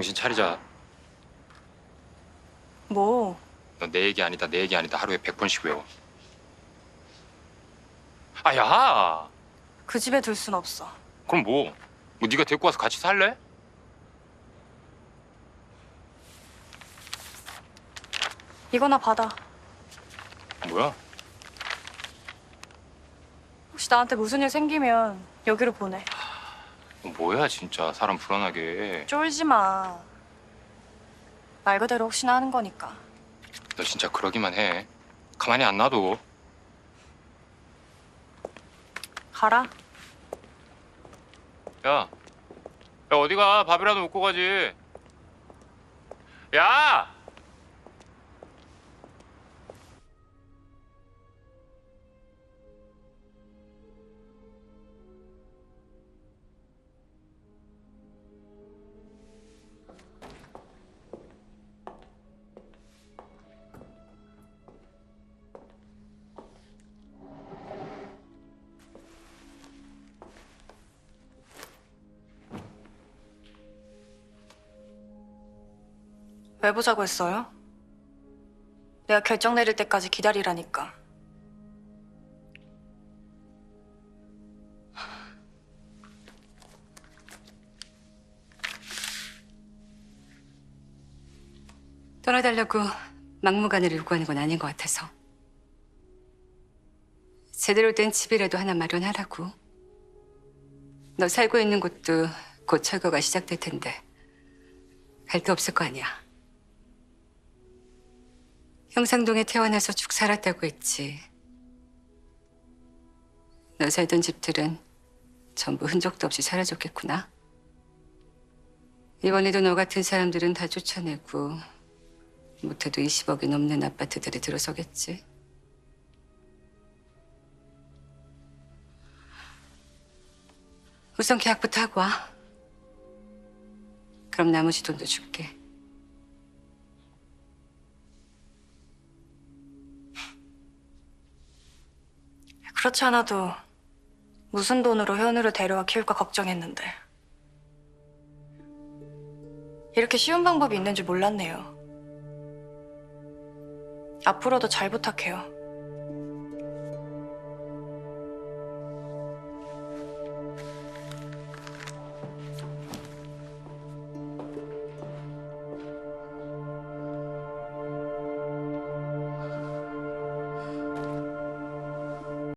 정신 차리자. 뭐? 너 내 얘기 아니다, 내 얘기 아니다. 하루에 100번씩 외워. 아, 야! 그 집에 둘 순 없어. 그럼 뭐? 뭐 네가 데리고 와서 같이 살래? 이거나 받아. 뭐야? 혹시 나한테 무슨 일 생기면 여기로 보내. 너 뭐야, 진짜. 사람 불안하게. 쫄지 마. 말 그대로 혹시나 하는 거니까. 너 진짜 그러기만 해. 가만히 안 놔둬. 가라. 야, 야 어디 가? 밥이라도 먹고 가지. 야! 왜 보자고 했어요? 내가 결정 내릴 때까지 기다리라니까. 떠나달라고 막무가내로 요구하는 건 아닌 것 같아서 제대로 된 집이라도 하나 마련하라고 너 살고 있는 곳도 곧 철거가 시작될 텐데 갈 데 없을 거 아니야 형상동에 태어나서 쭉 살았다고 했지 너 살던 집들은 전부 흔적도 없이 사라졌겠구나 이번에도 너 같은 사람들은 다 쫓아내고 못해도 20억이 넘는 아파트들이 들어서겠지. 우선 계약부터 하고 와. 그럼 나머지 돈도 줄게. 그렇지 않아도 무슨 돈으로 현우를 데려와 키울까 걱정했는데. 이렇게 쉬운 방법이 있는 줄 몰랐네요. 앞으로도 잘 부탁해요.